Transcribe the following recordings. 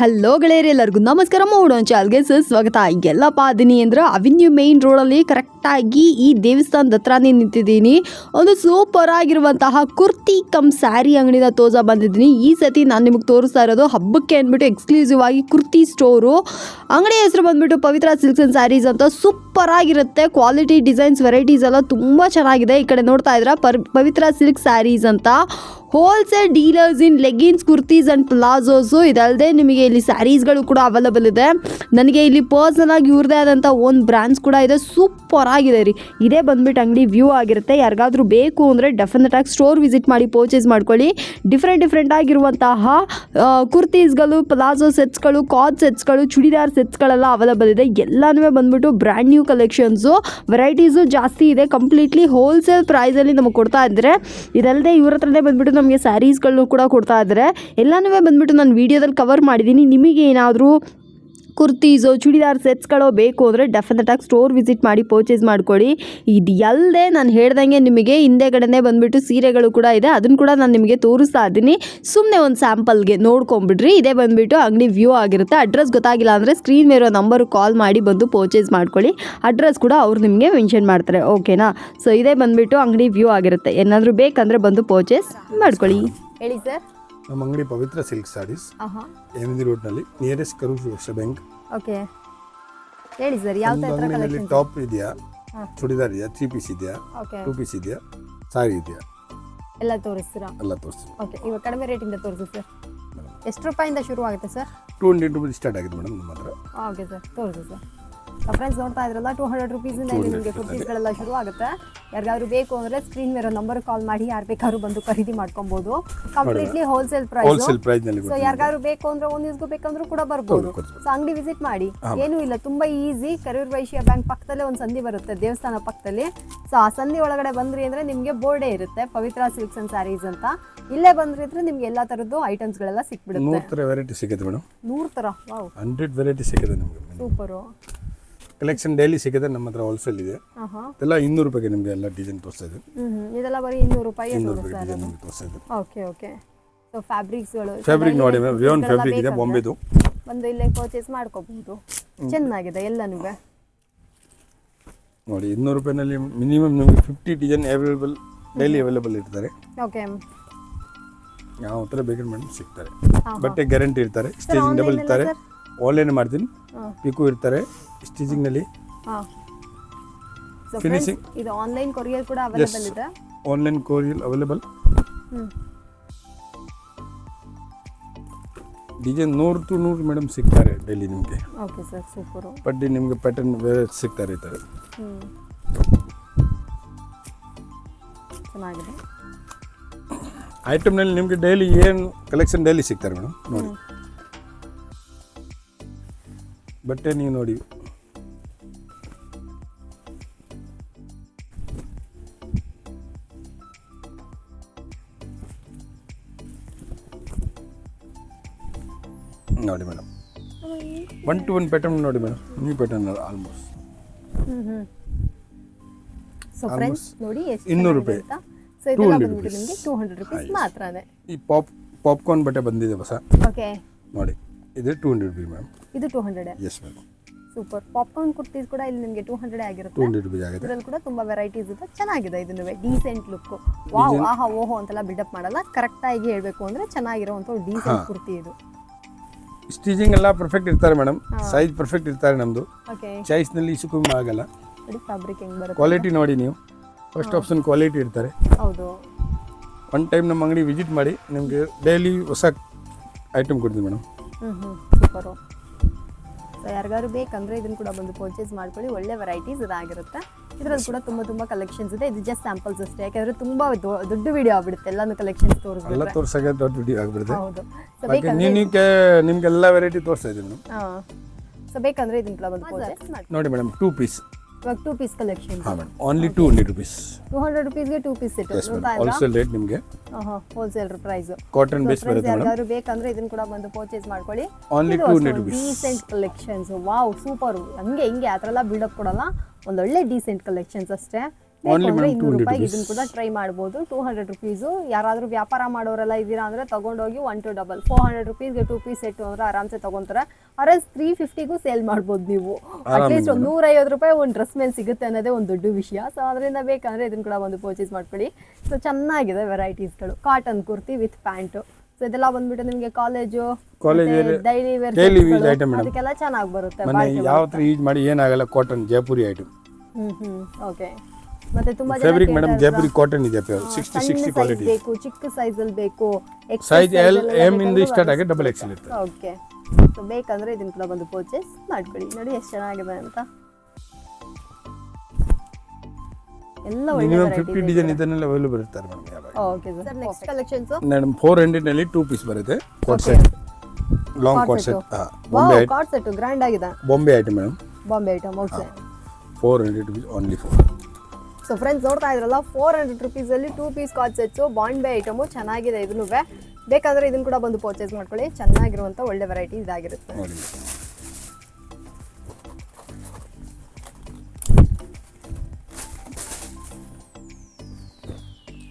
Hello ಗೆಳೆಯರಿ ಎಲ್ಲರಿಗೂ ನಮಸ್ಕಾರ. ಅಲ್ಗೆ ಚಾಲ್ಗೆ ಸ್ವಾಗತ ಎಲ್ಲಪ್ಪ ಅದೀನಿ ಅಂದ್ರೆ ಅವಿನ್ಯೂ ಮೇನ್ ರೋಡಲ್ಲಿ ಕರೆಕ್ಟಾಗಿ ಈ ದೇವಸ್ಥಾನದ ಹತ್ರನೇ ನಿಂತಿದ್ದೀನಿ. ಒಂದು ಸೂಪರ್ ಆಗಿರುವಂತಹ ಕುರ್ತಿ ಕಮ್ ಸ್ಯಾರಿ ಅಂಗಡಿನ ತೋಜ ಬಂದಿದ್ದೀನಿ. ಈ ಸತಿ ನಾನು ನಿಮಗೆ ತೋರಿಸ್ತಾ ಇರೋದು ಹಬ್ಬಕ್ಕೆ ಅಂದ್ಬಿಟ್ಟು ಎಕ್ಸ್ಕ್ಲೂಸಿವ್ ಆಗಿ ಕುರ್ತಿ ಸ್ಟೋರು ಅಂಗಡಿ ಹೆಸರು ಬಂದ್ಬಿಟ್ಟು ಪವಿತ್ರ ಸಿಲ್ಕ್ಸ್ ಆ್ಯಂಡ್ ಸ್ಯಾರೀಸ್ ಅಂತ ಸೂಪರ್ ಆಗಿರುತ್ತೆ. ಕ್ವಾಲಿಟಿ ಡಿಸೈನ್ಸ್, ವೆರೈಟೀಸ್ ಎಲ್ಲ ತುಂಬ ಚೆನ್ನಾಗಿದೆ. ಈ ಕಡೆ ನೋಡ್ತಾ ಇದ್ರ ಪವಿತ್ರ ಸಿಲ್ಕ್ ಸ್ಯಾರೀಸ್ ಅಂತ. Wholesale dealers in leggings kurtis and palazzos ಇದಲ್ಲದೆ ನಿಮಗೆ ಇಲ್ಲಿ ಸ್ಯಾರೀಸ್ಗಳು ಕೂಡ ಅವೈಲಬಲ್ ಇದೆ. ನನಗೆ ಇಲ್ಲಿ ಪರ್ಸನಲ್ ಆಗಿ ಇವ್ರದೇ ಆದಂಥ ಓನ್ ಬ್ರ್ಯಾಂಡ್ಸ್ ಕೂಡ ಇದೆ. ಸೂಪರ್ ಆಗಿದೆ ರೀ. ಇದೇ ಬಂದ್ಬಿಟ್ಟು ಅಂಗಡಿ ವ್ಯೂ ಆಗಿರುತ್ತೆ. ಯಾರಿಗಾದ್ರೂ ಬೇಕು ಅಂದರೆ ಡೆಫಿನೆಟ್ ಆಗಿ ಸ್ಟೋರ್ ವಿಸಿಟ್ ಮಾಡಿ ಪರ್ಚೇಸ್ ಮಾಡ್ಕೊಳ್ಳಿ. ಡಿಫ್ರೆಂಟ್ ಡಿಫ್ರೆಂಟ್ ಆಗಿರುವಂತಹ ಕುರ್ತೀಸ್ಗಳು ಪ್ಲಾಜೋ ಸೆಟ್ಸ್ಗಳು ಕಾಡ್ ಸೆಟ್ಸ್ಗಳು ಚೂಡಿದಾರ್ ಸೆಟ್ಸ್ಗಳೆಲ್ಲ ಅವೈಲಬಲ್ ಇದೆ. ಎಲ್ಲನೂ ಬಂದ್ಬಿಟ್ಟು ಬ್ರ್ಯಾಂಡ್ ನ್ಯೂ ಕಲೆಕ್ಷನ್ಸು ವೆರೈಟೀಸು ಜಾಸ್ತಿ ಇದೆ. ಕಂಪ್ಲೀಟ್ಲಿ ಹೋಲ್ಸೇಲ್ ಪ್ರೈಸಲ್ಲಿ ನಮಗೆ ಕೊಡ್ತಾ ಇದ್ದಾರೆ ಇದಲ್ಲದೆ ಇವ್ರ ಹತ್ರನೇ ಬಂದುಬಿಟ್ಟು ನಮಗೆ ಸ್ಯಾರೀಸ್ಗಳನ್ನು ಕೂಡ ಕೊಡ್ತಾ ಇದ್ದಾರೆ ಎಲ್ಲನೂ ಬಂದುಬಿಟ್ಟು ನಾನು ವೀಡಿಯೋದಲ್ಲಿ ಕವರ್ ಮಾಡಿದ್ದೀನಿ ನಿಮಗೆ ಏನಾದರೂ ಕುರ್ತೀಸು, ಚೂಡಿದಾರ್, ಸೆಟ್ಸ್ಗಳು ಬೇಕು ಅಂದರೆ ಡೆಫಿನೆಟಾಗಿ ಸ್ಟೋರ್ ವಿಸಿಟ್ ಮಾಡಿ ಪರ್ಚೇಸ್ ಮಾಡ್ಕೊಳ್ಳಿ. ಇದು ಅಲ್ಲದೆ ನಾನು ಹೇಳ್ದಂಗೆ ನಿಮಗೆ ಹಿಂದೆಗಡೆನೇ ಬಂದುಬಿಟ್ಟು ಸೀರೆಗಳು ಕೂಡ ಇದೆ. ಅದನ್ನು ಕೂಡ ನಾನು ನಿಮಗೆ ತೋರಿಸ್ತಾ ಇದ್ದೀನಿ. ಸುಮ್ಮನೆ ಒಂದು ಸ್ಯಾಂಪಲ್ಗೆ ನೋಡ್ಕೊಂಬಿಡ್ರಿ. ಇದೇ ಬಂದುಬಿಟ್ಟು ಅಂಗಡಿ ವ್ಯೂ ಆಗಿರುತ್ತೆ. ಅಡ್ರೆಸ್ ಗೊತ್ತಾಗಿಲ್ಲ ಅಂದರೆ ಸ್ಕ್ರೀನ್ ಇರೋ ನಂಬರ್ ಕಾಲ್ ಮಾಡಿ ಬಂದು ಪರ್ಚೇಸ್ ಮಾಡ್ಕೊಳ್ಳಿ. ಅಡ್ರೆಸ್ ಕೂಡ ಅವ್ರು ನಿಮಗೆ ಮೆನ್ಷನ್ ಮಾಡ್ತಾರೆ. ಓಕೆನಾ ಸೊ ಇದೇ ಬಂದುಬಿಟ್ಟು ಅಂಗಡಿ ವ್ಯೂ ಆಗಿರುತ್ತೆ. ಏನಾದರೂ ಬೇಕಂದರೆ ಬಂದು ಪರ್ಚೇಸ್ ಮಾಡ್ಕೊಳ್ಳಿ. ಹೇಳಿ ಸರ್ ನಮ್ಮ ಅಂಗಡಿ ಪವಿತ್ರ ಸಿಲ್ಕ್ ಸ್ಯಾರೀಸ್. ಹಾಂ M G ರೋಡ್ನಲ್ಲಿ nearest Karur Vysya bank. Okay. ಹೇಳಿ ಸರ್ ಯಾವ ತರ ಕಲೆಕ್ಷನ್ ಟಾಪ್ ಇದೆಯಾ ಚುಡಿದಾರ್ ಇದೆಯಾ ತ್ರೀ ಪೀಸ್ ಇದೆಯಾ ಓಕೆ. ಟೂ ಪೀಸ್ ಇದೆಯಾ ಸಾರಿ ಇದೆಯಾ? ಎಲ್ಲ ತೋರಿಸ್ತೀರಾ? ಎಲ್ಲ ತೋರಿಸ್ತೀರಾ ಓಕೆ ಇವಾಗ ಕಡಿಮೆ ರೇಟಿಂದ ತೋರಿಸಿ ಸರ್. ಎಷ್ಟು ರೂಪಾಯಿಂದ ಶುರು ಆಗುತ್ತೆ sir? Two hundred rupees start ಆಗಿದೆ ಮೇಡಮ್ ನಮ್ಮ ಹತ್ರ. ಓಕೆ ಸರ್ ತೋರಿಸಿ ಸರ್. ಫ್ರೆಂಡ್ಸ್ ನೋಡ್ತಾ ಇದ್ರಲ್ಲ ಟೂ ಹಂಡ್ರೆಡ್ ರುಪೀಸಿಂದ ನಿಮಗೆ ಕುರ್ತೀಸ್ಗಳೆಲ್ಲ ಶುರು ಆಗುತ್ತೆ. ಯಾರಿಗಾದ್ರೂ ಬೇಕು ಅಂದ್ರೆ ಸ್ಕ್ರೀನ್ ಮೇರೋ ನಂಬರ್ ಕಾಲ್ ಮಾಡಿ ಯಾರು ಬೇಕಾದ್ರೂ ಬಂದು ಖರೀದಿ ಮಾಡ್ಕೊಬೋದು. ಕಂಪ್ಲೀಟ್ಲಿ ಹೋಲ್ಸೇಲ್ ಪ್ರೈಸ್ ಸೊ ಯಾರಿಗಾದ್ರೂ ಬೇಕು ಅಂದ್ರೆ ಒಂದ್ ಯೂಸ್ಗೂ ಬೇಕಂದ್ರೂ ಕೂಡ ಬರ್ಬೋದು. ಸೊ ಅಂಗಡಿ ವಿಸಿಟ್ ಮಾಡಿ. ಏನು ಇಲ್ಲ ತುಂಬಾ ಈಸಿ ಕರೂರ್ ವೈಶ್ಯ ಬ್ಯಾಂಕ್ ಪಕ್ಕದಲ್ಲೇ ಒಂದು ಸಂಧಿ ಬರುತ್ತೆ ದೇವಸ್ಥಾನ ಪಕ್ಕದಲ್ಲಿ. ಸೊ ಆ ಸಂಧಿ ಒಳಗಡೆ ಬಂದ್ರಿ ಅಂದ್ರೆ ನಿಮಗೆ ಬೋರ್ಡೇ ಇರುತ್ತೆ ಪವಿತ್ರ ಸಿಲ್ಕ್ಸ್ ಅಂಡ್ ಸ್ಯಾರೀಸ್ ಅಂತ. ಇಲ್ಲೇ ಬಂದ್ರಿ ಅಂದ್ರೆ ನಿಮ್ಗೆ ಎಲ್ಲಾ ತರದ್ದು ಐಟಮ್ಸ್ ಗಳೆಲ್ಲ ಸಿಕ್ಬಿಡುತ್ತೆ. ನೂರ್ ತರ ವೆರೈಟಿ ಸಿಗುತ್ತೆ ಮೇಡಮ್. ನೂರ್ ತರ ಹಂಡ್ರೆಡ್ ವೆರೈಟಿ ಸಿಗುತ್ತೆ ನಿಮಗೆ. ಸೂಪರು ಕಲೆಕ್ಷನ್ ಡೈಲಿ ಸಿಗುತ್ತೆ ನಮ್ಮ ಹತ್ರ ಹೋಲ್ಸೇಲ್ ಇದೆ. ಎಲ್ಲ ಇನ್ನೂರು ರೂಪಾಯಿಗೆ ನಿಮಗೆ ಎಲ್ಲ ಡಿಸೈನ್ ತೋರಿಸ್ತಾ ಇದೆ. ಇದೆಲ್ಲ ಬರೀ ಇನ್ನೂರು ರೂಪಾಯಿ ಇನ್ನೂರು ರೂಪಾಯಿ ಡಿಸೈನ್ ನಿಮಗೆ ತೋರಿಸ್ತಾ ಇದೆ. ಓಕೆ ಓಕೆ ಸೊ ಫ್ಯಾಬ್ರಿಕ್ಸ್ಗಳು ಫ್ಯಾಬ್ರಿಕ್ ನೋಡಿ ಮ್ಯಾಮ್ ವಿಯೋನ್ ಫ್ಯಾಬ್ರಿಕ್ ಇದೆ ಬಾಂಬೆದು ಬಂದು ಇಲ್ಲೇ ಪರ್ಚೇಸ್ ಮಾಡ್ಕೋಬಹುದು ಚೆನ್ನಾಗಿದೆ ಎಲ್ಲನೂ ನೋಡಿ ಇನ್ನೂರು ರೂಪಾಯಿನಲ್ಲಿ ಮಿನಿಮಮ್ ನಿಮಗೆ fifty design available daily available ಇರ್ತಾರೆ. ಓಕೆ ಯಾವ ಥರ ಬೇಕಾದ್ರೆ ಮೇಡಮ್ ಸಿಗ್ತಾರೆ. ಬಟ್ಟೆ ಗ್ಯಾರಂಟಿ ಇರ್ತಾರೆ. ಸ್ಟೇಜಿಂಗ್ ಡಬಲ್ ಇರ್ತಾರೆ. ಆನ್ಲೈನ್ ಮಾಡ್ತೀನಿ. ಪಿಕು ಇರ್ತಾರೆ. ಸ್ಟಿಚಿಂಗ್ನಲ್ಲಿ Finishing. ಇದು ಆನ್ಲೈನ್ ಕೊರಿಯರ್ ಕೂಡ ಅವೈಲೇಬಲ್ ಇದೆ. ಆನ್ಲೈನ್ ಕೊರಿಯರ್ ಅವೈಲೇಬಲ್ ಡಿಸೈನ್ ನೂರು ಟು ನೂರು ಮೇಡಮ್ ಸಿಗ್ತಾರೆ ಡೈಲಿ ನಿಮಗೆ. ಓಕೆ ಸರ್ ಸೂಪರ್ ಬಡ್ಡಿ ನಿಮಗೆ ಪ್ಯಾಟರ್ನ್ ಬೇರೆ ಸಿಗ್ತಾರೆ ಈ ಥರ ಚೆನ್ನಾಗಿದೆ. ಐಟಮ್ನಲ್ಲಿ ನಿಮಗೆ ಡೈಲಿ ಏನು ಕಲೆಕ್ಷನ್ ಡೈಲಿ ಸಿಗ್ತಾರೆ ಮೇಡಮ್ ನೋಡಿ. ಬಟ್ಟೆ ನೀವು ನೋಡಿ. ಒನ್ ಟು ಒನ್ ಪ್ಯಾಟರ್ನ್ ನೋಡಿ madam new pattern almost so friends ನೋಡಿ ಇನ್ನೂರು ರೂಪಾಯಿ. ಸೊ ಇದೆಲ್ಲ 200 ಬಂದ್ಬಿಟ್ಟು ನಿಮಗೆ ಟೂ ಹಂಡ್ರೆಡ್ ರುಪೀಸ್ ಮಾತ್ರನೇ ಈ ಪಾಪ್ ಪಾಪ್ಕಾರ್ನ್ ಬಟ್ಟೆ ಬಂದಿದೆ ಹೊಸ. ಓಕೆ ನೋಡಿ ಇದು ಟೂ ಹಂಡ್ರೆಡ್ ರುಪೀಸ್ ಮ್ಯಾಮ್ ಇದು two hundred yes ma'am super popcorn kurtis ಕೂಡ ಇಲ್ಲಿ ನಿಮಗೆ ಟೂ ಹಂಡ್ರೆಡ್ ಟೂ ಆಗಿರುತ್ತೆ ಹಂಡ್ರೆಡ್ ರುಪೀಸ್ ಆಗಿದೆ ಇದರಲ್ಲಿ ಕೂಡ ತುಂಬಾ ವೆರೈಟೀಸ್ ಇದೆ. ಚೆನ್ನಾಗಿದೆ ಇದನ್ನು ಡೀಸೆಂಟ್ ಲುಕ್ ವಾವ್ ಆಹಾ ಓಹೋ ಅಂತೆಲ್ಲ ಬಿಲ್ಡಪ್ ಮಾಡಲ್ಲ. ಕರೆಕ್ಟಾಗಿ ಹೇಳಬೇಕು ಅಂದ್ರೆ ಒಂದು ಡೀಸೆಂಟ್ ಕುರ್ತಿ ಇದು. ಸ್ಟಿಚಿಂಗ್ ಎಲ್ಲ ಪರ್ಫೆಕ್ಟ್ ಇರ್ತಾರೆ ಮೇಡಮ್ ಸೈಜ್ ಪರ್ಫೆಕ್ಟ್ ಇರ್ತಾರೆ ನಮ್ಮದು ಓಕೆ ಚಾಯ್ಸ್ನಲ್ಲಿ ಇಸು ಕಮ್ಮಿ ಆಗಲ್ಲ. ಕ್ವಾಲಿಟಿ ನೋಡಿ ನೀವು. ಫಸ್ಟ್ ಆಪ್ಷನ್ ಕ್ವಾಲಿಟಿ ಇರ್ತಾರೆ. ಒನ್ ಟೈಮ್ ನಮ್ಮ ಅಂಗಡಿ ವಿಸಿಟ್ ಮಾಡಿ ನಿಮಗೆ ಡೈಲಿ ಹೊಸ ಐಟಮ್ ಕೊಡ್ತೀವಿ ಮೇಡಮ್ ಯಾರಿಗಾದ್ರು ಬೇಕಂದ್ರೆ ಇದನ್ನ ಕೂಡ ಬಂದು ಪರ್ಚೇಸ್ ಮಾಡ್ಕೊಳ್ಳಿ. ಒಳ್ಳೆ ವೆರೈಟೀಸ್ ಇದಾಗಿರುತ್ತೆ. ಇದರಲ್ಲಿ ಕೂಡ ತುಂಬಾ ತುಂಬಾ ಕಲೆಕ್ಷನ್ಸ್ ಇದೆ. ಇದು ಜಸ್ಟ್ ಸ್ಯಾಂಪಲ್ಸ್ ಅಷ್ಟೇ. ಯಾಕಂದ್ರೆ ತುಂಬಾ ದೊಡ್ಡ ವಿಡಿಯೋ ಆಗ್ಬಿಡುತ್ತೆ. ಎಲ್ಲಾನು ಕಲೆಕ್ಷನ್ಸ್ ಎಲ್ಲ ತೋರಿಸ್ಬಿಟ್ರೆ ತೋರ್ಸಕ್ಕೆ ದೊಡ್ಡ ವಿಡಿಯೋ ಆಗ್ಬಿಡುತ್ತೆ. ಹೌದು. ಸೊ ಬೇಕಂದ್ರೆ ನಿಮಗೆ ಎಲ್ಲಾ ವೆರೈಟಿ ತೋರಿಸ್ತಾ ಇದ್ದೀನಿ. ಸೊ ಬೇಕಂದ್ರೆ ಇದನ್ನ ಕೂಡ ಬಂದು ಪರ್ಚೇಸ್ ಮಾಡಿ ನೋಡಿ ಮೇಡಮ್ ಟೂ ಪೀಸ್ ಇವಾಗ ಟೂ ಪೀಸ್ ಕಲೆಕ್ಷನ್ ಹಾಂ madam only two hundred rupees two hundred ರುಪೀಸ್ಗೆ two piece set wholesale rate ನಿಮಗೆ? ಹೋಲ್ಸೇಲ್ ಪ್ರೈಸ್ ಕಾಟನ್ ಬೇಸ್ ಬರುತ್ತೆ ಮೇಡಮ್ ಯಾರು ಬೇಕಂದ್ರೆ ಇದನ್ನ ಕೂಡ ಬಂದು ಪರ್ಚೇಸ್ ಮಾಡ್ಕೊಳ್ಳಿ. Only 200 rupees decent collections wow super ಹಂಗೆ ಹಿಂಗೆ ಆ ಥರ ಎಲ್ಲ ಬಿಲ್ಡಪ್ ಕೊಡಲ್ಲ. ಒಂದೊಳ್ಳೆ ಡೀಸೆಂಟ್ ಕಲೆಕ್ಷನ್ಸ್ ಅಷ್ಟೇ. ಇನ್ನೂರು 200 ರೂಪಾಯಿ. ಇದನ್ನ ಕೂಡ ಟ್ರೈ ಮಾಡ್ಬೋದು. ಟೂ ಹಂಡ್ರೆಡ್ ರುಪೀಸು ಯಾರಾದರೂ ವ್ಯಾಪಾರ ಮಾಡೋರೆಲ್ಲ ಇದ್ದೀರಾ ಅಂದರೆ ತಗೊಂಡೋಗಿ one two double four hundred rupees two piece set ಅಂದ್ರೆ ಆರಾಮ್ಸೆ ತಗೊಂತಾರೆ. ಅರಸ್ ತ್ರೀ ಫಿಫ್ಟಿಗೂ ಸೇಲ್ ಮಾಡ್ಬೋದು ನೀವು. ಅಟ್ಲೀಸ್ಟ್ ಒಂದು ನೂರೈವತ್ತು ರೂಪಾಯಿ ಒಂದು ಡ್ರೆಸ್ ಮೇಲೆ ಸಿಗುತ್ತೆ ಅನ್ನೋದೇ ಒಂದು ದೊಡ್ಡ ವಿಷಯ. ಸೊ ಅದರಿಂದ ಬೇಕಂದ್ರೆ ಇದನ್ನ ಕೂಡ ಒಂದು ಪರ್ಚೇಸ್ ಮಾಡ್ಕೊಳ್ಳಿ. ಸೊ ಚೆನ್ನಾಗಿದೆ ವೆರೈಟೀಸ್ಗಳು cotton kurti with pant so ಇದೆಲ್ಲ ಬಂದ್ಬಿಟ್ಟು ನಿಮಗೆ ಕಾಲೇಜು ಡೈಲಿ ವೇರ್. ಅದಕ್ಕೆಲ್ಲ ಚೆನ್ನಾಗಿ ಬರುತ್ತೆ ಯಾವ ಥರ ಯೂಸ್ ಮಾಡಿ ಏನಾಗಲ್ಲ cotton Jaipuri item hmm hmm. Okay ಮತ್ತೆ ತುಂಬಾ ಫ್ಯಾಬ್ರಿಕ್ ಮೇಡಮ್ ಜೈಪುರಿ ಕಾಟನ್ ಇದೆ ಸಿಕ್ಸ್ಟಿ ಸಣ್ಣ ಸಿಕ್ಸ್ಟಿ ಕ್ವಾಲಿಟಿ ಬೇಕು ಚಿಕ್ಕ ಸೈಜ್ ಅಲ್ಲಿ ಬೇಕು ಸೈಜ್ ಎಲ್ ಎಂ ಇಂದ ಸ್ಟಾರ್ಟ್ ಆಗಿ ಡಬಲ್ ಎಕ್ಸೆಲ್ ಇರುತ್ತೆ ಓಕೆ ಸೊ ಬೇಕಂದ್ರೆ ಇದನ್ನ ಕೂಡ ಬಂದು ಪರ್ಚೇಸ್ ಮಾಡ್ಕೊಳ್ಳಿ. ನೋಡಿ ಎಷ್ಟು ಚೆನ್ನಾಗಿದೆ ಅಂತ. ಎಲ್ಲ ಒಳ್ಳೆ ಮಿನಿಮಮ್ ಫಿಫ್ಟಿ ಡಿಸೈನ್ ಇದನ್ನೆಲ್ಲ ಅವೈಲೇಬಲ್ ಇರ್ತಾರೆ ಮೇಡಮ್ ಯಾವಾಗ. Okay sir next collections madam four ಹಂಡ್ರೆಡ್ನಲ್ಲಿ two piece ಬರುತ್ತೆ. Coat set long coat set Bombay item card set grand ಆಗಿದೆ. Bombay item madam Bombay item okay four hundred rupees only four so friends ನೋಡ್ತಾ ಇದ್ರಲ್ಲ four hundred ರುಪೀಸಲ್ಲಿ two piece ಕಾಚ್ sets Bombay item ಚೆನ್ನಾಗಿದೆ ಇದನ್ನು ಬೇಕಾದ್ರೆ ಇದನ್ನು ಕೂಡ ಬಂದು ಪರ್ಚೇಸ್ ಮಾಡ್ಕೊಳ್ಳಿ. ಚೆನ್ನಾಗಿರುವಂಥ ಒಳ್ಳೆ ವೆರೈಟಿ ಇದಾಗಿರುತ್ತೆ.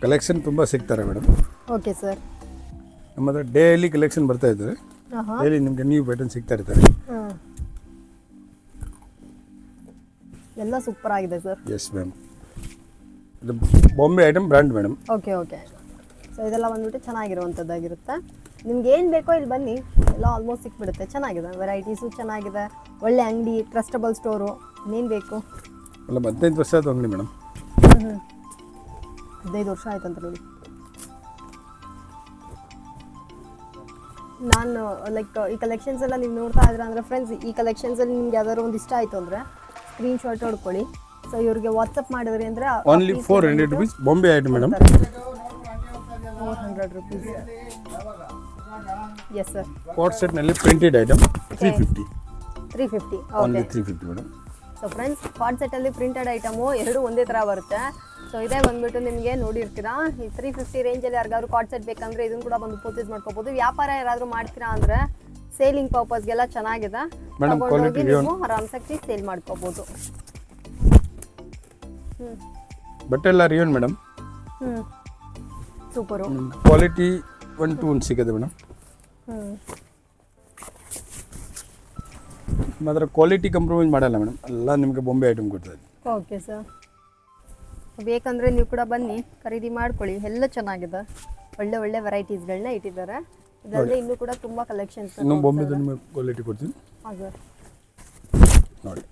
ಕಲೆಕ್ಷನ್ ತುಂಬ ಸಿಗ್ತಾರೆ ಮೇಡಮ್. ಓಕೆ ಸರ್ ನಮ್ಮ ಹತ್ರ ಡೈಲಿ ಕಲೆಕ್ಷನ್ ಬರ್ತಾ ಇದ್ದಾರೆ ಡೈಲಿ ನಿಮಗೆ ನ್ಯೂ ಪ್ಯಾಟರ್ನ್ ಸಿಗ್ತಾ ಇರ್ತಾರೆ ಎಲ್ಲ ಸೂಪರ್ ಆಗಿದೆ ಸರ್ ಎಸ್ ಮ್ಯಾಮ್ ಇದು Bombay item brand madam okay okay so ಇದೆಲ್ಲ ಬಂದ್ಬಿಟ್ಟು ಚೆನ್ನಾಗಿರುವಂಥದ್ದಾಗಿರುತ್ತೆ. ನಿಮ್ಗೆ ಏನು ಬೇಕೋ ಇಲ್ಲಿ ಬನ್ನಿ. ಎಲ್ಲ ಆಲ್ಮೋಸ್ಟ್ ಸಿಕ್ಬಿಡುತ್ತೆ. ಚೆನ್ನಾಗಿದೆ. ವೆರೈಟೀಸು ಚೆನ್ನಾಗಿದೆ. ಒಳ್ಳೆ ಅಂಗಡಿ ಟ್ರಸ್ಟಬಲ್ ಸ್ಟೋರು ಇನ್ನೇನು ಬೇಕು? ಅಲ್ಲ ಹದಿನೈದು ವರ್ಷ ಆಯ್ತು ಅಂಗಡಿ ಮೇಡಮ್ ಹದಿನೈದು ವರ್ಷ ಆಯ್ತಂತ ನೋಡಿ. ನಾನು ಲೈಕ್ ಈ ಕಲೆಕ್ಷನ್ಸ್ ಎಲ್ಲ ನೀವು ನೋಡ್ತಾ ಇದ್ರೆ ಅಂದರೆ ಫ್ರೆಂಡ್ಸ್ ಈ ಕಲೆಕ್ಷನ್ಸಲ್ಲಿ ನಿಮ್ಗೆ ಯಾವ್ದಾದ್ರು ಒಂದು ಇಷ್ಟ ಆಯಿತು ಅಂದರೆ ಸ್ಕ್ರೀನ್ ಶಾಟ್ ಹೊಡ್ಕೊಳ್ಳಿ. ಸೊ ಇವ್ರಿಗೆ ವಾಟ್ಸಪ್ ಮಾಡಿದ್ರಿ ಅಂದ್ರೆ only four hundred rupees Bombay item madam four hundred rupees yes sir coat ಸೆಟ್ನಲ್ಲಿ printed item three fifty three fifty only three fifty madam so friends card ಸೆಟ್ಟಲ್ಲಿ printed item ಎರಡು ಒಂದೇ ತರ ಬರುತ್ತೆ. So ಇದೇ ಬಂದ್ಬಿಟ್ಟು ನಿಮಗೆ ನೋಡಿರ್ತೀರಾ? ಈ ತ್ರೀ ಫಿಫ್ಟಿ ರೇಂಜಲ್ಲಿ ಯಾರಿಗಾದ್ರು ಕಾರ್ಡ್ ಸೆಟ್ ಬೇಕಂದ್ರೆ ಇದನ್ನು ಕೂಡ ಬಂದು ಪರ್ಚೇಸ್ ಮಾಡ್ಕೋಬೋದು. ವ್ಯಾಪಾರ ಯಾರಾದರೂ ಮಾಡ್ತೀರಾ ಅಂದರೆ ಸೇಲಿಂಗ್ ಪರ್ಪಸ್ಗೆಲ್ಲ ಚೆನ್ನಾಗಿದೆ. ಆರಾಮ್ಸಾಗಿ ಸೇಲ್ ಮಾಡ್ಕೋಬೋದು. ಬಟ್ಟೆ ಎಲ್ಲ rayon madam super super quality one to one ಸಿಗುತ್ತೆ ಮೇಡಮ್ ಹ್ಞೂ ಮಾತ್ರ ಕ್ವಾಲಿಟಿ ಕಂಪ್ರಮೈಸ್ ಮಾಡಲ್ಲ ಮೇಡಮ್ ಎಲ್ಲ ನಿಮಗೆ ಬೊಂಬೆ ಐಟಮ್ ಕೊಡ್ತಾರೆ ಓಕೆ ಸರ್ ಬೇಕಂದರೆ ನೀವು ಕೂಡ ಬನ್ನಿ ಖರೀದಿ ಮಾಡ್ಕೊಳ್ಳಿ. ಎಲ್ಲ ಚೆನ್ನಾಗಿದೆ. ಒಳ್ಳೆ ಒಳ್ಳೆ ವೆರೈಟೀಸ್ಗಳನ್ನ ಇಟ್ಟಿದ್ದಾರೆ. ಇದರಲ್ಲಿ ಇನ್ನೂ ಕೂಡ ತುಂಬ ಕಲೆಕ್ಷನ್ಸ್ ಇನ್ನೂ ಬೊಂಬೆ ಕ್ವಾಲಿಟಿ ಕೊಡ್ತೀನಿ. ಹಾಂ ಸರ್ ನೋಡಿ.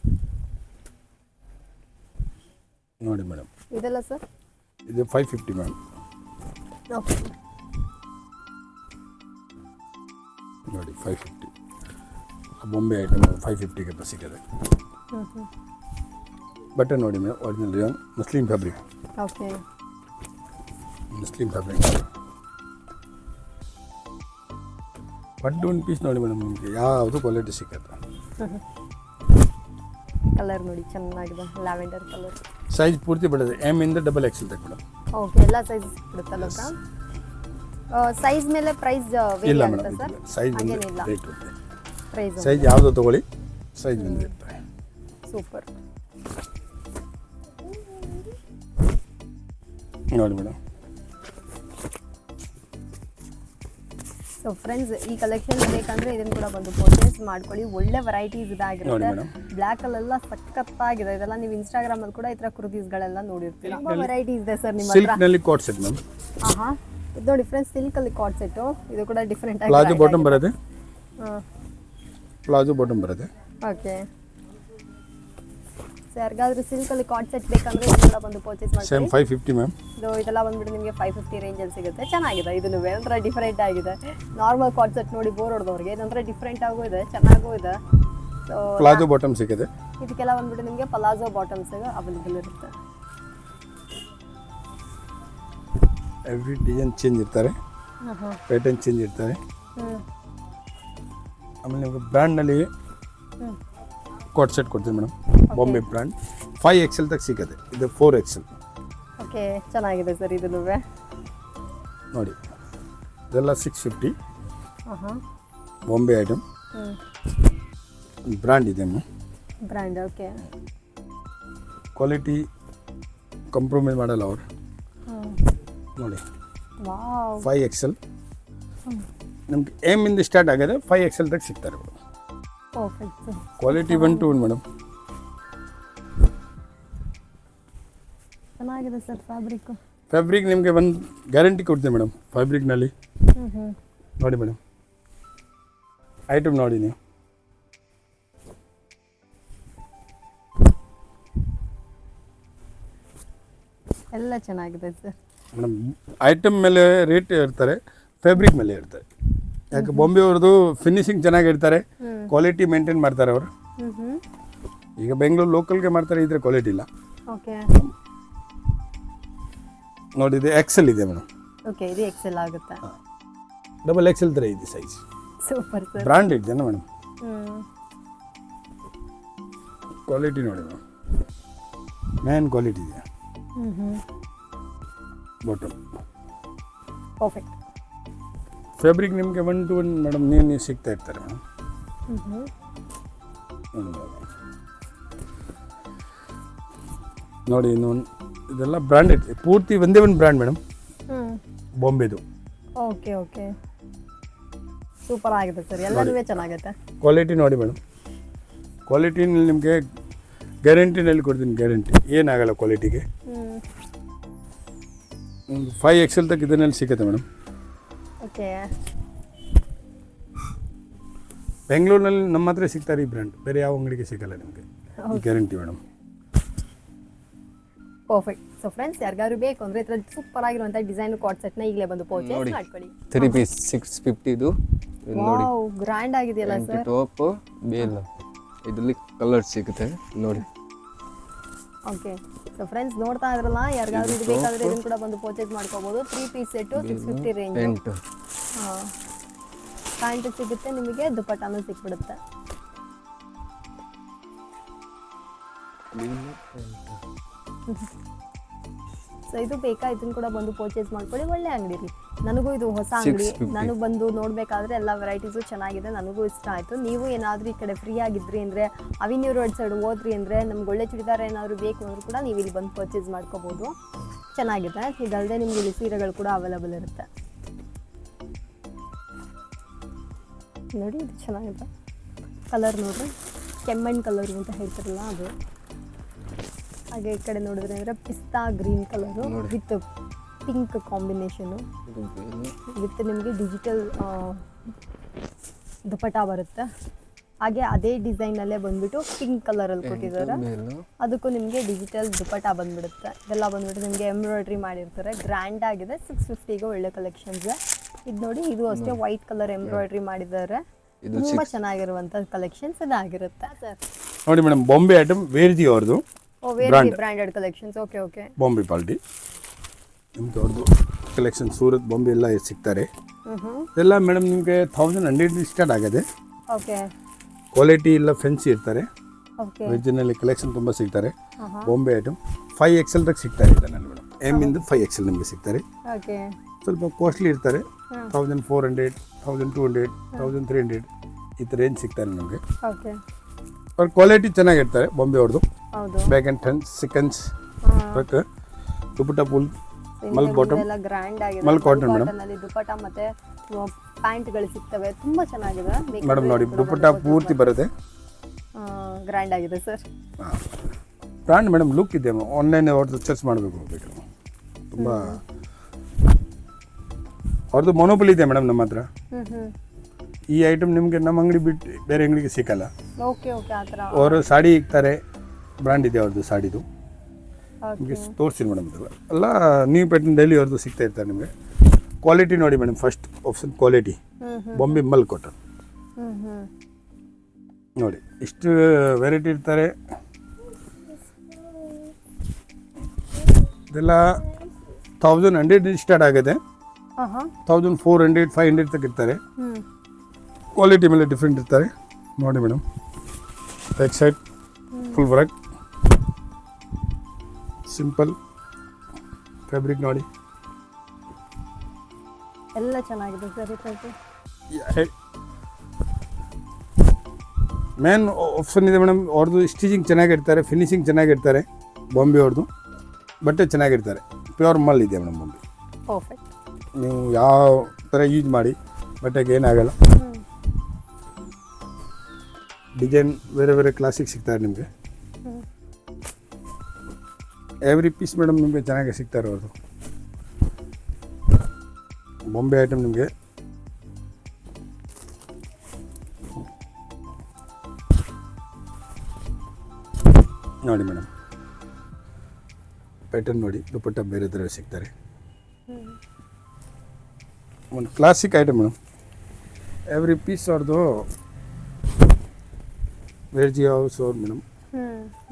ನೋಡಿ ಮೇಡಮ್. ಇದೆಲ್ಲ ಸರ್? ಇದು ಫೈವ್ ಫಿಫ್ಟಿ ಮೇಡಮ್. ಓಕೆ. ನೋಡಿ five fifty Bombay item five ಫಿಫ್ಟಿಗೆ ಹ್ಞೂ ಬಟ್ಟೆ ನೋಡಿ madam original muslin fabric okay. Muslin fabric but ಒಂದು ಪೀಸ್ ನೋಡಿ ಮೇಡಮ್ ನಿಮಗೆ ಯಾವುದು ಕ್ವಾಲಿಟಿ ಸಿಗುತ್ತೆ ಕಲರ್ ನೋಡಿ ಚೆನ್ನಾಗಿದೆ. ಲ್ಯಾವೆಂಡರ್ ಕಲರ್ ಸೈಜ್ ಪೂರ್ತಿ ಬಿಡೋದು ಎಂ ಇಂದ double X L madam okay ಎಲ್ಲ ಸೈಜ್ ಬಿಡುತ್ತಲ್ಲ ಸೈಜ್ ಮೇಲೆ ಪ್ರೈಸ್ ಇಲ್ಲ madam sir size rate price size ಯಾವುದು ತಗೊಳ್ಳಿ ಸೈಜ್ ಬಂದಿರ್ತಾರೆ ಸೂಪರ್ ನೋಡಿ ಮೇಡಮ್ ಸೊ ಫ್ರೆಂಡ್ಸ್ ಈ ಕಲೆಕ್ಷನ್ ಬೇಕಂದ್ರೆ ಇದನ್ನ ಕೂಡ ಬಂದು ಪರ್ಚೇಸ್ ಮಾಡ್ಕೊಳ್ಳಿ. ಒಳ್ಳೆ ವೆರೈಟೀಸ್ ಇದಾಗಿರುತ್ತೆ. ಬ್ಲಾಕ್ ಬ್ಲ್ಯಾಕ್ ಅಲ್ಲೆಲ್ಲ ಸಖತ್ತಾಗಿದೆ ಇದೆಲ್ಲ ನೀವು ಇನ್ಸ್ಟಾಗ್ರಾಮ್ ಅಲ್ಲಿ ಕೂಡ ಈ ತರ ಕುರ್ತೀಸ್ಗಳೆಲ್ಲ ನೋಡಿರ್ತೀವಿ ತುಂಬಾ ವೆರೈಟೀಸ್ ಇದೆ ಸರ್ ನಿಮ್ಮ ಹತ್ರ. ಸಿಲ್ಕ್ನಲ್ಲಿ ಕೋಟ್ ಸೆಟ್ ಮ್ಯಾಮ್ ಆಹಾ. ಇದು ನೋಡಿ ಫ್ರೆಂಡ್ಸ್ ಸಿಲ್ಕ್ ಅಲ್ಲಿ ಕೋಟ್ ಸೆಟ್ ಇದು ಕೂಡ ಡಿಫ್ರೆಂಟ್ ಪ್ಲಾಜೋ ಆಗಿ ಬಾಟಮ್ ಬರುತ್ತೆ? ಪ್ಲಾಜೋ ಬಾಟಮ್ ಬರುತ್ತೆ. ಓಕೆ ಸೊ ಯಾರಿಗಾದ್ರೂ ಸಿಲ್ಕ್ ಅಲ್ಲಿ ಕಾರ್ಡ್ ಸೆಟ್ ಬೇಕಂದ್ರೆ ಕೂಡ ಬಂದು ಪರ್ಚೇಸ್ ಸೇಮ್ ಮಾಡ್ಕೊಳ್ಳಿ ಫೈವ್ ಫಿಫ್ಟಿ ಮ್ಯಾಮ್ ಇದು ಇದೆಲ್ಲ ಬಂದ್ಬಿಟ್ಟು ನಿಮಗೆ ಫೈವ್ ಫಿಫ್ಟಿ ರೇಂಜಲ್ಲಿ ಸಿಗುತ್ತೆ. ಚೆನ್ನಾಗಿದೆ ಇದನ್ನು ಒಂಥರ ಡಿಫ್ರೆಂಟ್ ಆಗಿದೆ. ನಾರ್ಮಲ್ ಕಾರ್ಡ್ ಸೆಟ್ ನೋಡಿ ಬೋರ್ ಹೊಡೆದವ್ರಿಗೆ ಇದೊಂಥರ ಡಿಫ್ರೆಂಟ್ ಆಗೂ ಇದೆ ಚೆನ್ನಾಗೂ ಇದೆ. ಸೊ ಪ್ಲಾಜೋ ಬಾಟಮ್ ಸಿಗುತ್ತೆ ಇದಕ್ಕೆಲ್ಲ ಬಂದ್ಬಿಟ್ಟು ನಿಮಗೆ ಪಲಾಜೋ ಬಾಟಮ್ಸ್ ಅವೈಲೇಬಲ್ ಇರುತ್ತೆ. ಎವ್ರಿ ಡಿಸೈನ್ ಚೇಂಜ್ ಇರ್ತಾರೆ. ಪ್ಯಾಟರ್ನ್ ಚೇಂಜ್ ಇರ್ತಾರೆ. ಹ್ಮ್. ಆಮೇಲೆ ನಿಮಗೆ ಬ್ರ್ಯಾಂಡ್ನಲ್ಲಿ ಹ್ಞೂ ಕೋಟ್ ಸೆಟ್ ಕೊಡ್ತೀನಿ madam. Bombay brand five XL ತಗ ಸಿಗುತ್ತೆ. ಇದು ಫೋರ್ ಎಕ್ಸೆಲ್ ಓಕೆ ಚೆನ್ನಾಗಿದೆ ಸರ್ ಇದನ್ನು ನೋಡಿ. ಇದೆಲ್ಲ six fifty Bombay item brand ಇದೆ ma'am brand okay quality compromise ಮಾಡಲ್ಲ ಅವರು. ನೋಡಿ. ವಾವ್ ಫೈವ್ ಎಕ್ಸೆಲ್ ನಮ್ಗೆ ಏಮಿಂದ ಸ್ಟಾರ್ಟ್ ಆಗಿದೆ ಫೈವ್ ಎಕ್ಸೆಲ್ ತಗ ಸಿಗ್ತಾರೆ. ಪರ್ಫೆಕ್ಟ್ ಕ್ವಾಲಿಟಿ ಬಂತು ಮೇಡಮ್. ಚೆನ್ನಾಗಿದೆ ಸರ್ ಫ್ಯಾಬ್ರಿಕ್ ಫ್ಯಾಬ್ರಿಕ್ ನಿಮಗೆ ಒಂದು ಗ್ಯಾರಂಟಿ ಕೊಡ್ತೀನಿ ಮೇಡಮ್ ಫ್ಯಾಬ್ರಿಕ್ನಲ್ಲಿ ನೋಡಿ ಮೇಡಮ್. ಐಟಮ್ ನೋಡಿ ನೀವು. ಎಲ್ಲ ಚೆನ್ನಾಗಿದೆ ಸರ್ ಮೇಡಮ್ ಐಟಮ್ ಮೇಲೆ ರೇಟ್ ಇರ್ತಾರೆ ಫ್ಯಾಬ್ರಿಕ್ ಮೇಲೆ ಇರ್ತಾರೆ ಯಾಕೆ ಬಾಂಬೆ ಅವ್ರದ್ದು ಫಿನಿಶಿಂಗ್ ಚೆನ್ನಾಗಿ ಇರ್ತಾರೆ ಕ್ವಾಲಿಟಿ ಮೇಂಟೈನ್ ಮಾಡ್ತಾರೆ ಅವರು. ಈಗ ಬೆಂಗಳೂರು ಲೋಕಲ್ಗೆ ಮಾಡ್ತಾರೆ ಇದ್ರೆ ಕ್ವಾಲಿಟಿ ಇಲ್ಲ. ಓಕೆ ನೋಡಿ ಇದು ಎಕ್ಸೆಲ್ ಇದೆ ಮೇಡಮ್. ಓಕೆ ಇದು ಎಕ್ಸೆಲ್ ಆಗುತ್ತೆ. ಡಬಲ್ ಎಕ್ಸೆಲ್ ಥರ ಇದೆ ಸೈಜ್ ಸೂಪರ್ ಸರ್ ಬ್ರಾಂಡ್ ಇದೆಯಾ ಮೇಡಮ್? ಕ್ವಾಲಿಟಿ ನೋಡಿ ಮೇಡಮ್. ಮೇನ್ ಕ್ವಾಲಿಟಿ ಇದೆ. ಬಾಟಮ್ ಪರ್ಫೆಕ್ಟ್ ಫ್ಯಾಬ್ರಿಕ್ ನಿಮಗೆ ಒನ್ ಟು ಒನ್ ಮೇಡಮ್ ನೀವು ನೀವು ಸಿಗ್ತಾ ಇರ್ತಾರೆ. ಮೇಡಮ್ ನೋಡಿ ಇನ್ನು ನೋಡಿ ಇನ್ನೊಂದು ಇದೆಲ್ಲ ಬ್ರ್ಯಾಂಡೆಡ್ ಪೂರ್ತಿ ಒಂದೇ ಒಂದು ಬ್ರ್ಯಾಂಡ್ ಮೇಡಮ್ ಬಾಂಬೆದು ಓಕೆ ಓಕೆ ಸೂಪರ್ ಆಗಿದೆ ಸರ್ ಎಲ್ಲನೂ ಚೆನ್ನಾಗುತ್ತೆ ಕ್ವಾಲಿಟಿ ನೋಡಿ ಮೇಡಮ್ ಕ್ವಾಲಿಟಿ ನಿಮಗೆ ಗ್ಯಾರಂಟಿನಲ್ಲಿ ಕೊಡ್ತೀನಿ ಗ್ಯಾರಂಟಿ ಏನಾಗಲ್ಲ ಕ್ವಾಲಿಟಿಗೆ ಒಂದು ಫೈವ್ ಎಕ್ಸೆಲ್ ತಕ್ಕ ಇದನ್ನಲ್ಲಿ ಸಿಗುತ್ತೆ ಮೇಡಮ್ ಓಕೆ ಬೆಂಗಳೂರಿನಲ್ಲಿ ನಮ್ಮ ಹತ್ರ ಸಿಗ್ತಾರೆ ಈ ಬ್ರ್ಯಾಂಡ್. ಬೇರೆ ಯಾವ ಅಂಗಡಿಗೆ ಸಿಗಲ್ಲ ನಿಮಗೆ. Guarantee madam. Perfect so friends ಯಾರಿಗಾದ್ರು ಬೇಕು ಅಂದ್ರೆ ಇದ್ರ ಸೂಪರ್ ಆಗಿರುವಂತ ಡಿಸೈನ್ ಕಾರ್ಡ್ ಸೆಟ್ನ ಈಗಲೇ ಬಂದು ಪರ್ಚೇಸ್. ಮಾಡ್ಕೊಳ್ಳಿ. ತ್ರೀ ಪೀಸ್ ಸಿಕ್ಸ್ ಫಿಫ್ಟಿದು ಇದು. ನೋಡಿ. ವಾವ್ ಗ್ರ್ಯಾಂಡ್ ಆಗಿದೆಯಲ್ಲ ಸರ್ ಟಾಪ್ ಬೇಲ್. ಇದರಲ್ಲಿ ಕಲರ್ ಸಿಗುತ್ತೆ. ನೋಡಿ. ಓಕೆ ಸೊ ಫ್ರೆಂಡ್ಸ್ ನೋಡ್ತಾ ಇದ್ರಲ್ಲ ಯಾರಿಗಾದ್ರೂ ಇದು ಬೇಕಾದ್ರೆ ಇದನ್ನ ಕೂಡ ಬಂದು ಪರ್ಚೇಸ್ ಮಾಡ್ಕೋಬಹುದು three piece set six fifty range ಎಂಟು. ಪ್ಯಾಂಟ್ ಸಿಗುತ್ತೆ ನಿಮಗೆ ದುಪಟ್ಟಾನು ಸಿಕ್ಬಿಡುತ್ತೆ. ಸೊ ಇದು ಬೇಕಾ? ಇದನ್ನ ಕೂಡ ಬಂದು ಪರ್ಚೇಸ್ ಮಾಡ್ಕೊಳ್ಳಿ. ಒಳ್ಳೆ ಅಂಗಡಿ ರೀ. ನನಗೂ ಇದು ಹೊಸ ಅಂಗಡಿ. 650. ನಾನು ಬಂದು ನೋಡಬೇಕಾದ್ರೆ ಎಲ್ಲ ವೆರೈಟೀಸು ಚೆನ್ನಾಗಿದೆ ನನಗೂ ಇಷ್ಟ ಆಯಿತು. ನೀವು ಏನಾದರೂ ಈ ಕಡೆ ಫ್ರೀ ಆಗಿದ್ರಿ ಅಂದರೆ ಅವಿನ್ಯೂ ರೋಡ್ ಸೈಡ್ ಹೋದ್ರಿ ಅಂದರೆ ನಮ್ಗೆ ಒಳ್ಳೆ ಚೂಡಿದಾರ ಏನಾದರೂ ಬೇಕು ಅಂದರೂ ಕೂಡ ನೀವು ಇಲ್ಲಿ ಬಂದು ಪರ್ಚೇಸ್ ಮಾಡ್ಕೋಬೋದು. ಚೆನ್ನಾಗಿದೆ. ಇದಲ್ಲದೆ ನಿಮ್ಗೆ ಇಲ್ಲಿ ಸೀರೆಗಳು ಕೂಡ ಅವೈಲಬಲ್ ಇರುತ್ತೆ. ನೋಡಿ ಇದು ಚೆನ್ನಾಗಿದೆ. ಕಲರ್ ನೋಡಿರಿ. ಕೆಮ್ಮಣ್ಣು ಕಲರು ಅಂತ ಹೇಳ್ತಾರಲ್ಲ ಅದು. ಹಾಗೆ ಈ ಕಡೆ ನೋಡಿದ್ರೆ ಅಂದರೆ pista green colour with pink combination with ನಿಮಗೆ ಡಿಜಿಟಲ್ ದುಪಟ ಬರುತ್ತೆ. ಹಾಗೆ ಅದೇ ಡಿಸೈನಲ್ಲೇ ಬಂದ್ಬಿಟ್ಟು ಪಿಂಕ್ ಕಲರಲ್ಲಿ ಕೊಟ್ಟಿದ್ದಾರೆ. ಅದಕ್ಕೂ ನಿಮಗೆ ಡಿಜಿಟಲ್ ದುಪಟ ಬಂದ್ಬಿಡುತ್ತೆ. ಇದೆಲ್ಲ ಬಂದ್ಬಿಟ್ಟು ನಿಮಗೆ ಎಂಬ್ರಾಯ್ಡ್ರಿ ಮಾಡಿರ್ತಾರೆ. ಗ್ರ್ಯಾಂಡ್ ಆಗಿದೆ. ಸಿಕ್ಸ್ ಫಿಫ್ಟಿಗೆ ಒಳ್ಳೆ ಕಲೆಕ್ಷನ್ಸ್ ಇದು ನೋಡಿ ಇದು ಅಷ್ಟೇ ವೈಟ್ ಕಲರ್ ಎಂಬ್ರಾಯ್ಡ್ರಿ ಮಾಡಿದ್ದಾರೆ. ತುಂಬಾ ಚೆನ್ನಾಗಿರುವಂಥ ಕಲೆಕ್ಷನ್ಸ್ ಇದಾಗಿರುತ್ತೆ ಸರ್ ನೋಡಿ ಮೇಡಮ್ ಬಾಂಬೆ ಐಟಮ್ ವೇರ್ಜಿ ಅವ್ರದ್ದು ಓ very Brand. Branded collections okay okay Bombay quality ನಿಮ್ಗೆ ಅವ್ರದ್ದು ಕಲೆಕ್ಷನ್ ಸೂರತ್ ಬಾಂಬೆ ಎಲ್ಲ ಸಿಗ್ತಾರೆ. ಎಲ್ಲ ಮೇಡಮ್ ನಿಮಗೆ ಥೌಸಂಡ್ ಹಂಡ್ರೆಡ್ ಸ್ಟಾರ್ಟ್ ಆಗಿದೆ. ಓಕೆ ಕ್ವಾಲಿಟಿ ಎಲ್ಲ ಫೆನ್ಸಿ ಇರ್ತಾರೆ. ವೆಜ್ಜಿನಲ್ಲಿ ಕಲೆಕ್ಷನ್ ತುಂಬ ಸಿಗ್ತಾರೆ. ಬಾಂಬೆ ಐಟಮ್ ಫೈವ್ ಎಕ್ಸೆಲ್ ತಗ ಸಿಗ್ತಾರೆ ಇದನ್ನಲ್ಲಿ ಮೇಡಮ್ ಇಂದ ಫೈವ್ ಎಕ್ಸೆಲ್ ನಿಮಗೆ ಸಿಗ್ತಾರೆ. ಸ್ವಲ್ಪ ಕಾಸ್ಟ್ಲಿ ಇರ್ತಾರೆ. Thousand four hundred thousand two hundred thousand three hundred ಈ ಥರ ರೇಂಜ್ ಸಿಗ್ತಾರೆ ನಮಗೆ. ಅವ್ರ ಕ್ವಾಲಿಟಿ ಚೆನ್ನಾಗಿರ್ತಾರೆ ಬಾಂಬೆ ಅವ್ರದ್ದು ಬ್ಯಾಕ್ ಆ್ಯಂಡ್ ಟನ್ ಸೆಕೆಂಡ್ಸ್ ದುಪ್ಪಟ್ಟ ಪುಲ್ ಮಲ್ ಬಾಟಮ್ ಎಲ್ಲ ಗ್ರ್ಯಾಂಡ್ ಆಗಿದೆ. ಮಲ್ madam. cotton ಅಲ್ಲಿ ದುಪಟ್ಟ ಮತ್ತೆ ಪ್ಯಾಂಟ್ಗಳು ಸಿಗ್ತವೆ. ತುಂಬಾ ಚೆನ್ನಾಗಿದೆ. ಮೇಡಮ್ ನೋಡಿ ದುಪಟ್ಟ ಪೂರ್ತಿ ಬರುತ್ತೆ. ಗ್ರ್ಯಾಂಡ್ ಆಗಿದೆ ಸರ್ ಬ್ರ್ಯಾಂಡ್ ಮೇಡಮ್ ಲುಕ್ ಇದೆ ಆನ್ಲೈನ್ ಅವ್ರದ್ದು ಸರ್ಚ್ ಮಾಡಬೇಕು ಬೇಕು ತುಂಬ ಅವ್ರದ್ದು ಮೊನೋಪಲಿ ಇದೆ ಮೇಡಮ್ ನಮ್ಮ ಹತ್ರ. ಈ ಐಟಮ್ ನಿಮಗೆ ನಮ್ಮ ಅಂಗಡಿ ಬಿಟ್ಟು ಬೇರೆ ಅಂಗಡಿಗೆ ಸಿಕ್ಕಲ್ಲ ಓಕೆ ಓಕೆ ಅವರು ಸಾಡಿ ಇಕ್ತಾರೆ. ಬ್ರ್ಯಾಂಡ್ ಇದೆ ಅವ್ರದ್ದು ಸಾಡಿದು. ನಿಮಗೆ ತೋರಿಸ್ತೀನಿ ಮೇಡಮ್ ಇದೆಲ್ಲ. ಎಲ್ಲ ನ್ಯೂ ಪ್ಯಾಟರ್ನ್ ಡೈಲಿ ಅವ್ರದ್ದು ಸಿಗ್ತಾ ಇರ್ತಾರೆ ನಿಮಗೆ? ಕ್ವಾಲಿಟಿ ನೋಡಿ madam first option quality Bombay ಮಲ್ ಕಾಟನ್ ನೋಡಿ ಇಷ್ಟು ವೆರೈಟಿ ಇರ್ತಾರೆ. ಇದೆಲ್ಲ ತೌಸಂಡ್ ಹಂಡ್ರೆಡ್ ಸ್ಟಾರ್ಟ್ ಆಗಿದೆ. Thousand four hundred five hundred ತಕ್ಕ ಇರ್ತಾರೆ. ಕ್ವಾಲಿಟಿ ಮೇಲೆ ಡಿಫ್ರೆಂಟ್ ಇರ್ತಾರೆ. ನೋಡಿ madam. Back side full work simple fabric ನೋಡಿ. ಎಲ್ಲ ಚೆನ್ನಾಗಿದೆ ಸರ್ ಮೇನ್ ಆಪ್ಷನ್ ಇದೆ ಮೇಡಮ್ ಅವ್ರದ್ದು ಸ್ಟಿಚಿಂಗ್ ಚೆನ್ನಾಗಿರ್ತಾರೆ ಫಿನಿಶಿಂಗ್ ಚೆನ್ನಾಗಿರ್ತಾರೆ ಬಾಂಬೆ ಅವ್ರದ್ದು ಬಟ್ಟೆ ಚೆನ್ನಾಗಿರ್ತಾರೆ. ಪ್ಯೂರ್ ಮಲ್ ಇದೆ ಮೇಡಮ್ ಬಾಂಬೆ ಪರ್ಫೆಕ್ಟ್ ನೀವು ಯಾವ ಥರ ಯೂಸ್ ಮಾಡಿ ಬಟ್ಟೆಗೆ ಏನಾಗಲ್ಲ. ಡಿಸೈನ್ ಬೇರೆ ಬೇರೆ ಕ್ಲಾಸಿಗೆ ಸಿಗ್ತಾರೆ ನಿಮಗೆ. ಎವ್ರಿ ಪೀಸ್ ಮೇಡಮ್ ನಿಮಗೆ ಚೆನ್ನಾಗಿ ಸಿಗ್ತಾ ಇರೋದು. ಬೊಂಬೆ ಐಟಮ್ ನಿಮಗೆ. ನೋಡಿ ಮೇಡಮ್ ಪ್ಯಾಟರ್ನ್ ನೋಡಿ, ದುಪ್ಪಟ್ಟ ಬೇರೆ ಥರ ಸಿಗ್ತಾರೆ. ಒಂದು classic item madam every piece ಅವ್ರದ್ದು ವೇರ್ಜಿ ಹೌಸ್ ಅವ್ರು ಮೇಡಮ್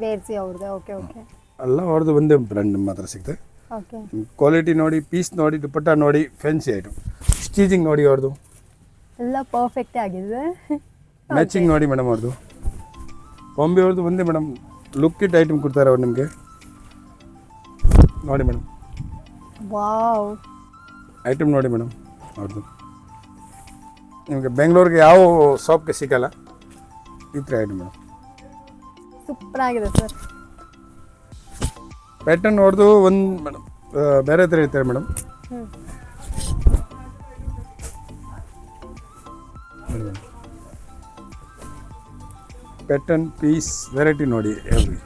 ವೇರ್ಸಿ ಅವ್ರದ್ದು ಓಕೆ ಓಕೆ ಎಲ್ಲ ಅವ್ರದ್ದು ಒಂದೇ ಬ್ರ್ಯಾಂಡ್ ನಮ್ಮ ಹತ್ರ ಸಿಗ್ತದೆ. ಕ್ವಾಲಿಟಿ ನೋಡಿ ಪೀಸ್ ನೋಡಿ ದುಪ್ಪಟ್ಟ ನೋಡಿ ಫ್ಯಾನ್ಸಿ ಐಟಮ್ ಸ್ಟೀಚಿಂಗ್ ನೋಡಿ ಅವ್ರದ್ದು. ಎಲ್ಲ ಪರ್ಫೆಕ್ಟ್ ಆಗಿದೆ. ಮ್ಯಾಚಿಂಗ್ ನೋಡಿ ಮೇಡಮ್ ಅವ್ರದ್ದು. ಬಾಂಬೆ ಅವ್ರದ್ದು ಒಂದೇ ಮೇಡಮ್ ಲುಕ್ ಇಟ್ ಐಟಮ್ ಕೊಡ್ತಾರೆ ಅವ್ರು ನಿಮಗೆ. ನೋಡಿ ಮೇಡಮ್ ವಾವ್ ಐಟಮ್ ನೋಡಿ ಮೇಡಮ್ ಅವ್ರದ್ದು. ನಿಮಗೆ ಬೆಂಗಳೂರಿಗೆ ಯಾವ ಶಾಪ್ಗೆ ಸಿಗಲ್ಲ ಈ ಥರ ಐಟಮ್ ಮೇಡಮ್ ಸೂಪರ್ ಆಗಿದೆ ಸರ್ ಪ್ಯಾಟರ್ನ್ ಹೊಡೆದು ಒಂದು ಮೇಡಮ್ ಬೇರೆ ಥರ ಇರ್ತಾರೆ ಮೇಡಮ್ ಪ್ಯಾಟರ್ನ್ ಪೀಸ್ ವೆರೈಟಿ ನೋಡಿ ಎವ್ರಿ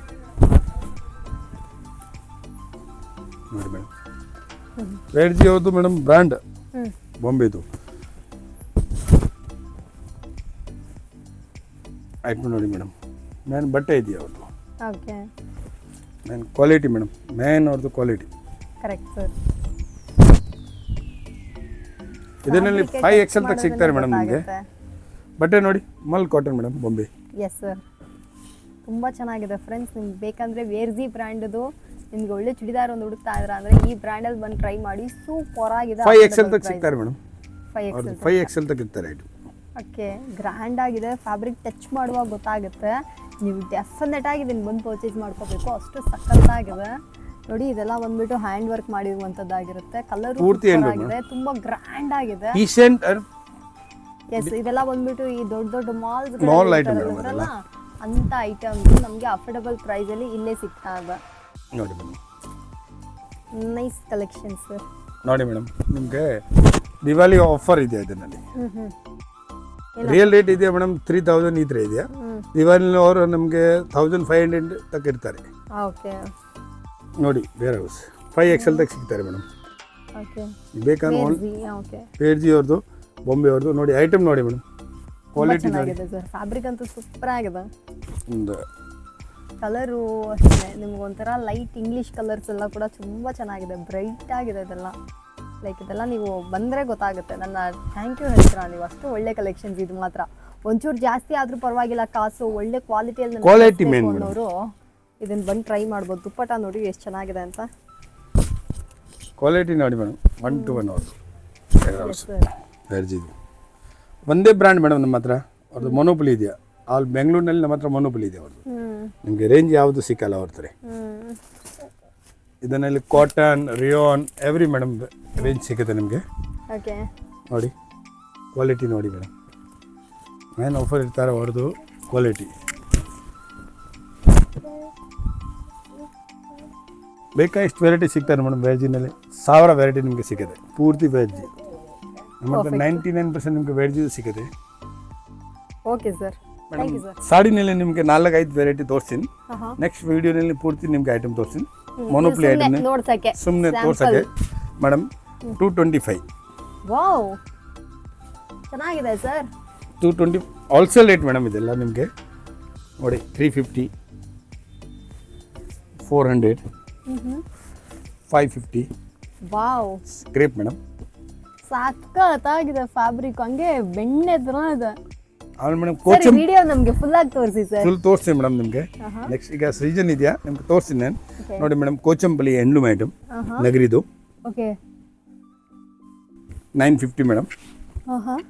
ನೋಡಿ ಮೇಡಮ್ ವೆರೈಟಿ ಅವ್ರದ್ದು ಮೇಡಮ್ ಬ್ರ್ಯಾಂಡ್ ಬೊಂಬೆದು ಐಟಮ್ ನೋಡಿ ಮೇಡಮ್ ನಾನು ಬಟ್ಟೆ ಇದೆಯಾ okay main quality madam main ಅವ್ರದ್ದು ಕ್ವಾಲಿಟಿ ಕರೆಕ್ಟ್ ಸರ್ ಇದರಲ್ಲಿ ಫೈವ್ ಎಕ್ಸೆಲ್ ತಗ ಸಿಗ್ತಾರೆ ಮೇಡಮ್ ನಿಮಗೆ? ಬಟ್ಟೆ ನೋಡಿ ಮಲ್ cotton madam Bombay yes sir ತುಂಬ ಚೆನ್ನಾಗಿದೆ ಫ್ರೆಂಡ್ಸ್ ನಿಮ್ಗೆ ಬೇಕಂದರೆ ವೇರ್ಜಿ ಬ್ರ್ಯಾಂಡ್ದು ನಿಮ್ಗೆ ಒಳ್ಳೆ ಚುಡಿದಾರ್ ಒಂದು ಹುಡುಕ್ತಾ ಇದ್ರ ಅಂದರೆ ಈ ಬ್ರ್ಯಾಂಡಲ್ಲಿ ಬಂದು ಟ್ರೈ ಮಾಡಿ ಸೂಪರ್ ಆಗಿದೆ ಫೈವ್ ಎಕ್ಸೆಲ್ ತಗ ಸಿಗ್ತಾರೆ madam five XL five XL ತಕ್ಕ ಇರ್ತಾರೆ ಓಕೆ ಗ್ರ್ಯಾಂಡ್ ಆಗಿದೆ. ಫ್ಯಾಬ್ರಿಕ್ ಟಚ್ ಮಾಡುವಾಗ ಗೊತ್ತಾಗುತ್ತೆ. ನೀವು ಡೆಫಿನೆಟ್ ಆಗಿ ಇದನ್ನು ಬಂದು ಪರ್ಚೇಸ್ ಮಾಡ್ಕೋಬೇಕು. ಅಷ್ಟು ಸಕ್ಕತ್ತಾಗಿದೆ ನೋಡಿ ಇದೆಲ್ಲ ಬಂದ್ಬಿಟ್ಟು ಹ್ಯಾಂಡ್ ವರ್ಕ್ ಮಾಡಿರುವಂತದ್ದಾಗಿರುತ್ತೆ. ಕಲರ್ ಪೂರ್ತಿ hand work ಆಗಿದೆ. ತುಂಬ ಗ್ರ್ಯಾಂಡ್ ಆಗಿದೆ. ಎಸ್ ಇದೆಲ್ಲ ಬಂದ್ಬಿಟ್ಟು ಈ ದೊಡ್ಡ ದೊಡ್ಡ ಮಾಲ್ಸ್ Mall ಐಟಮ್ madam. ಅಂತ ಐಟಮ್ಸ್ ನಮಗೆ ಅಫೋರ್ಡಬಲ್ ಪ್ರೈಸಲ್ಲಿ ಇಲ್ಲೇ ಸಿಗ್ತಾ ಇದೆ. ನೋಡಿ ಮೇಡಮ್. ನೈಸ್ ಕಲೆಕ್ಷನ್ ಸರ್ ನೋಡಿ ಮೇಡಮ್ ನಿಮಗೆ ದಿವಾಲಿ ಆಫರ್ ಇದೆ ಇದರಲ್ಲಿ? ಹ್ಞೂ ಹ್ಞೂ ರಿಯಲ್ ರೇಟ್ ಇದೆಯಾ ಮೇಡಮ್ ತ್ರೀ ತೌಸಂಡ್ ಈ ಥರ ಇದೆಯಾ? ದಿವಾಲಿ ಅವರು ನಮಗೆ ತೌಸಂಡ್ ಫೈವ್ ಹಂಡ್ರೆಡ್ ತಕ್ಕ ಇರ್ತಾರೆ ಓಕೆ ನೋಡಿ ಬೇರೆ ಹೌಸ್ ಫೈವ್ ಎಕ್ಸೆಲ್ ತಕ್ಕ ಸಿಗ್ತಾರೆ ಮೇಡಮ್ ಓಕೆ ಬೇಕಾದ್ರೆ ಪೇರ್ಜಿ ಅವ್ರದ್ದು ಬೊಂಬೆ ಅವ್ರದ್ದು ನೋಡಿ ಐಟಮ್ ನೋಡಿ ಮೇಡಮ್ ಕ್ವಾಲಿಟಿ ನೋಡಿ. ಫ್ಯಾಬ್ರಿಕ್ ಅಂತೂ ಸೂಪರ್ ಆಗಿದೆ. ಒಂದು ಕಲರು ಅಷ್ಟೇ. ನಿಮ್ಗೆ ಒಂಥರ ಲೈಟ್ ಇಂಗ್ಲೀಷ್ ಕಲರ್ಸ್ ಎಲ್ಲ ಕೂಡ ತುಂಬ ಚೆನ್ನಾಗಿದೆ. ಬ್ರೈಟ್ ಆಗಿದೆ ಇದೆಲ್ಲ. ಲೈಕ್ ಇದೆಲ್ಲ ನೀವು ಬಂದರೆ ಗೊತ್ತಾಗುತ್ತೆ. ನನ್ನ ಥ್ಯಾಂಕ್ ಯು ಹೇಳ್ತೀರಾ ನೀವು? ಅಷ್ಟು ಒಳ್ಳೆ ಕಲೆಕ್ಷನ್ಸ್ ಇದು ಮಾತ್ರ. ಒಂಚೂರು ಜಾಸ್ತಿ ಆದರೂ ಪರವಾಗಿಲ್ಲ ಕಾಸು ಒಳ್ಳೆ ಕ್ವಾಲಿಟಿಯಲ್ಲಿ ಕ್ವಾಲಿಟಿ ಅವರು ಇದನ್ನು ಬಂದು ಟ್ರೈ ಮಾಡ್ಬೋದು. ದುಪ್ಪಟ ನೋಡಿ ಎಷ್ಟು ಚೆನ್ನಾಗಿದೆ ಅಂತ. ಕ್ವಾಲಿಟಿ ನೋಡಿ ಮೇಡಮ್ ಒನ್ ಟು ಒನ್ ಪೇರ್ಜಿದು ಒಂದೇ ಬ್ರ್ಯಾಂಡ್ ಮೇಡಮ್ ನಮ್ಮ ಹತ್ರ. ಅವ್ರದ್ದು ಮೊನೋಪಲಿ ಇದೆಯಾ? ಆಲ್ ಬೆಂಗಳೂರಿನಲ್ಲಿ ನಮ್ಮ ಹತ್ರ ಮೊನೋಪಲಿ ಇದೆ ಅವ್ರದ್ದು ನಿಮಗೆ ರೇಂಜ್ ಯಾವುದು ಸಿಕ್ಕಲ್ಲ ಅವ್ರ ಹ್ಞೂ ಇದನ್ನಲ್ಲಿ cotton rayon every madam range ಸಿಗುತ್ತೆ ನಿಮಗೆ. ಓಕೆ ನೋಡಿ ಕ್ವಾಲಿಟಿ ನೋಡಿ ಮೇಡಮ್ ಏನು ಆಫರ್ ಇರ್ತಾರೆ ಅವ್ರದ್ದು ಕ್ವಾಲಿಟಿ ಬೇಕಾ ಇಷ್ಟು ವೆರೈಟಿ ಸಿಗ್ತಾರೆ ಮೇಡಮ್ ವೆಜ್ಜಿನಲ್ಲಿ ಸಾವಿರ ವೆರೈಟಿ ನಿಮಗೆ ಸಿಗುತ್ತೆ ಪೂರ್ತಿ ವೆಜ್ ನಮ್ಮ ಹತ್ರ ನೈಂಟಿ ನೈನ್ ಪರ್ಸೆಂಟ್ ನಿಮಗೆ ವೆಜ್ ಸಿಗುತ್ತೆ. ಓಕೆ ಸರ್ ಸರ್ ಸಾಡಿನಲ್ಲಿ ನಿಮಗೆ ನಾಲ್ಕೈದು ವೆರೈಟಿ ತೋರಿಸ್ತೀನಿ. ನೆಕ್ಸ್ಟ್ ವಿಡಿಯೋನಲ್ಲಿ ಪೂರ್ತಿ ನಿಮಗೆ ಐಟಮ್ ತೋರಿಸ್ತೀನಿ. ಮೊನೋಪ್ಲಿ ಐಟಮ್ ನೋಡ್ಸಕ್ಕೆ. ಸುಮ್ಮನೆ ತೋರ್ಸಕ್ಕೆ. Madam two twenty five wow ಚೆನ್ನಾಗಿದೆ sir two twenty wholesale rate madam ಇದೆಲ್ಲ ನಿಮಗೆ? ನೋಡಿ three fifty four hundred five fifty wow scrape madam ಸಾಕಾಗಿದೆ ಫ್ಯಾಬ್ರಿಕ್ ಹಂಗೆ ಬೆಣ್ಣೆ ತರ ಇದೆ. ಆಮೇಲೆ ಮೇಡಮ್ ಸರ್ ಕೋಚಮ್ ವಿಡಿಯೋ ನಮ್ಗೆ ಫುಲ್ ಆಗಿ ತೋರಿಸಿ ಸರ್ ಫುಲ್ ತೋರಿಸ್ತೀನಿ ಮೇಡಮ್ ನಿಮಗೆ ನೆಕ್ಸ್ಟ್ ಈಗ ಸೀಸನ್ ಇದೆಯಾ ನಿಮ್ಗೆ ತೋರಿಸ್ತೀನಿ ನಾನು ನೋಡಿ ಮೇಡಮ್ ಕೋಚಂಪಲ್ಲಿ ಹೆಂಡ್ಲೂಮ್ ಐಟಮ್ ನಗರಿದು ಓಕೆ ನೈನ್ ಫಿಫ್ಟಿ ಮೇಡಮ್ ಹಾಂ ಹಾಂ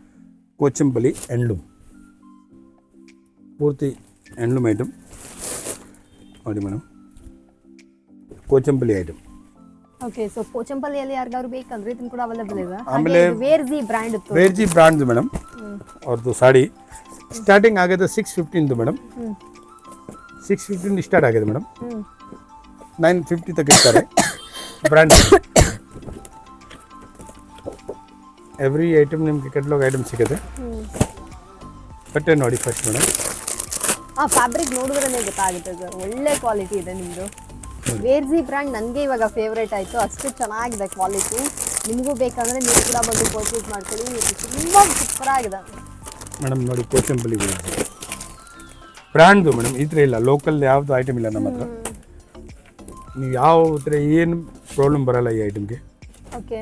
ಕೋಚಂಪಲ್ಲಿ ಹೆಂಡ್ಲೂಮ್ ಪೂರ್ತಿ ಹೆಂಡ್ಲೂಮ್ ಐಟಮ್ ನೋಡಿ madam Pochampally item okay so ಪೋಚಂಪಲ್ಲಿಯಲ್ಲಿ ಯಾರಿಗಾದ್ರು ಬೇಕಂದ್ರೆ ಇದನ್ನು ಕೂಡ ಅವೈಲೇಬಲ್ ಇದೆ ಆಮೇಲೆ ವೇರ್ಜಿ ಬ್ರ್ಯಾಂಡ್ ಇತ್ತು ವೇರ್ಜಿ ಬ್ರಾಂಡ್ಸ್ ಮೇಡಮ್ ಅವ್ರದ್ದು ಸಾಡಿ ಸ್ಟಾರ್ಟಿಂಗ್ ಆಗಿದೆ ಸಿಕ್ಸ್ ಫಿಫ್ಟೀನ್ದು ಮೇಡಮ್ ಸಿಕ್ಸ್ ಫಿಫ್ಟೀನ್ ಸ್ಟಾರ್ಟ್ ಆಗಿದೆ ಮೇಡಮ್ ನೈನ್ ಫಿಫ್ಟಿ ತೆಗಿತಾರೆ ಬ್ರ್ಯಾಂಡ್ ಎವ್ರಿ ಐಟಮ್ ನಿಮಗೆ ಕೆಟ್ಲಾಗ್ ಐಟಮ್ ಸಿಗುತ್ತೆ. ಬಟ್ಟೆ ನೋಡಿ ಫಸ್ಟ್ ಮೇಡಮ್ ಆ ಫ್ಯಾಬ್ರಿಕ್ ನೋಡಿದ್ರೆ ಗೊತ್ತಾಗುತ್ತೆ ಸರ್ ಒಳ್ಳೆ ಕ್ವಾಲಿಟಿ ಇದೆ ನಿಮ್ಮದು ವೇರ್ಜಿ ಬ್ರ್ಯಾಂಡ್ ನನಗೆ ಇವಾಗ ಫೇವ್ರೇಟ್ ಆಯಿತು. ಅಷ್ಟು ಚೆನ್ನಾಗಿದೆ ಕ್ವಾಲಿಟಿ ನಿಮಗೂ ಬೇಕಂದ್ರೆ ನೀವು ಕೂಡ ಬಂದು ಪರ್ಚೇಸ್ ಮಾಡ್ಕೊಳ್ಳಿ. ತುಂಬ ಸೂಪರಾಗಿದೆ ಮೇಡಮ್ ನೋಡಿ ಕೋಸಂಬಲಿ ಬ್ರ್ಯಾಂಡ್ದು ಮೇಡಮ್ ಈ ಥರ ಇಲ್ಲ. ಲೋಕಲ್ ಯಾವುದು ಐಟಮ್ ಇಲ್ಲ ನಮ್ಮ ಹತ್ರ. ನೀವು ಯಾವ ಥರ ಏನು ಪ್ರಾಬ್ಲಮ್ ಬರಲ್ಲ ಈ ಐಟಮ್ಗೆ ಓಕೆ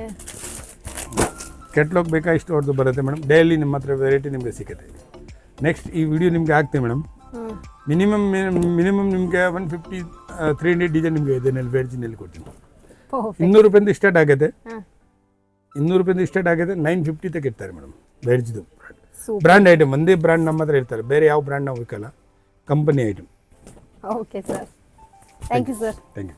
ಕೆಟ್ಲಾಗ್ ಬೇಕಾ? ಇಷ್ಟು ಅವ್ರದ್ದು ಬರುತ್ತೆ ಮೇಡಮ್. ಡೈಲಿ ನಿಮ್ಮ ಹತ್ರ ವೆರೈಟಿ ನಿಮಗೆ ಸಿಗುತ್ತೆ. ನೆಕ್ಸ್ಟ್ ಈ ವಿಡಿಯೋ ನಿಮಗೆ ಆಗ್ತೀವಿ ಮೇಡಮ್. ಮಿನಿಮಮ್ ಮಿನಿಮಮ್ ನಿಮಗೆ one fifty three hundred design ನಿಮಗೆ ಇದೆ ವೆರ್ಜಿನಲ್ಲಿ ಕೊಡ್ತೀನಿ. ಇನ್ನೂರು ರೂಪಾಯಿಂದ ಸ್ಟಾರ್ಟ್ ಆಗುತ್ತೆ. ಇನ್ನೂರು ರೂಪಾಯಿಂದ ಸ್ಟಾರ್ಟ್ ಆಗಿದೆ ನೈನ್ ಫಿಫ್ಟಿ ತಗ ಇರ್ತಾರೆ ಮೇಡಮ್ ವೆಜ್ದು ಸೂಪರ್ ಬ್ರ್ಯಾಂಡ್ ಐಟಮ್ ಒಂದೇ ಬ್ರ್ಯಾಂಡ್ ನಮ್ಮ ಹತ್ರ ಇರ್ತಾರೆ ಬೇರೆ ಯಾವ ಬ್ರ್ಯಾಂಡ್ ನಾವು ಬೇಕಲ್ಲ company item okay sir thank you sir thank you